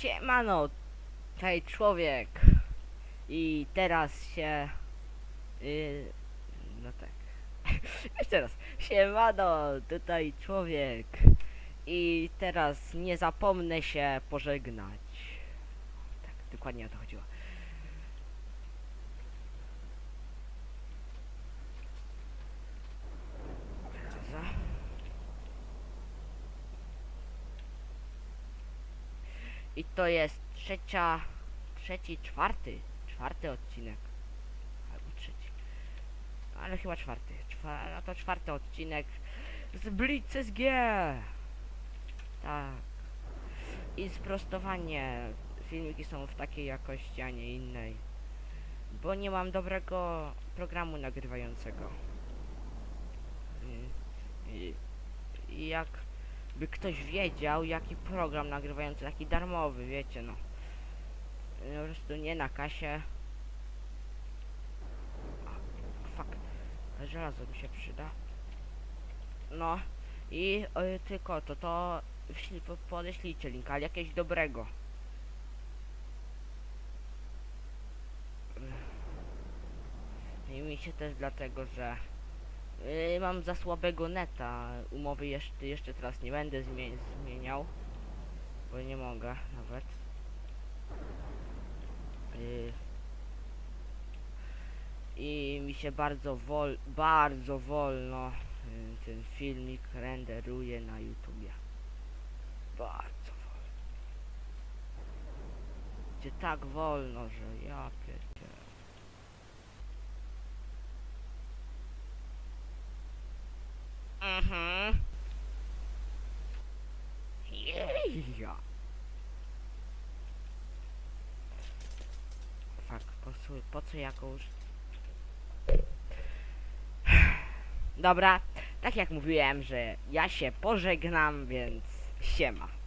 Siemano, tutaj człowiek. I teraz się... Yy, no tak. Jeszcze raz. Siemano, tutaj człowiek. I teraz nie zapomnę się pożegnać. Tak, dokładnie o to chodziło. Za. I to jest trzecia, trzeci, czwarty, czwarty odcinek. Albo trzeci. Ale chyba czwarty. Czwa, no to czwarty odcinek z Blitz SG. Tak. I sprostowanie. Filmiki są w takiej jakości, a nie innej. Bo nie mam dobrego programu nagrywającego. I, i jak by ktoś wiedział, jaki program nagrywający, taki darmowy, wiecie, no. Po prostu nie na kasie. Fuck. Żelazo mi się przyda. No. I y, tylko to, to podeślijcie linka, ale jakiegoś dobrego. I mi się też dlatego, że y, mam za słabego neta. Umowy jeszcze, jeszcze teraz nie będę zmie zmieniał, bo nie mogę nawet. Y, I mi się bardzo wol, bardzo wolno y, ten filmik renderuje na YouTubie. Bardzo wolno. Gdzie tak wolno, że ja pierdzielę. Mhm. Fuck, po, co- po co jakąś... Dobra, tak jak mówiłem, że ja się pożegnam, więc siema.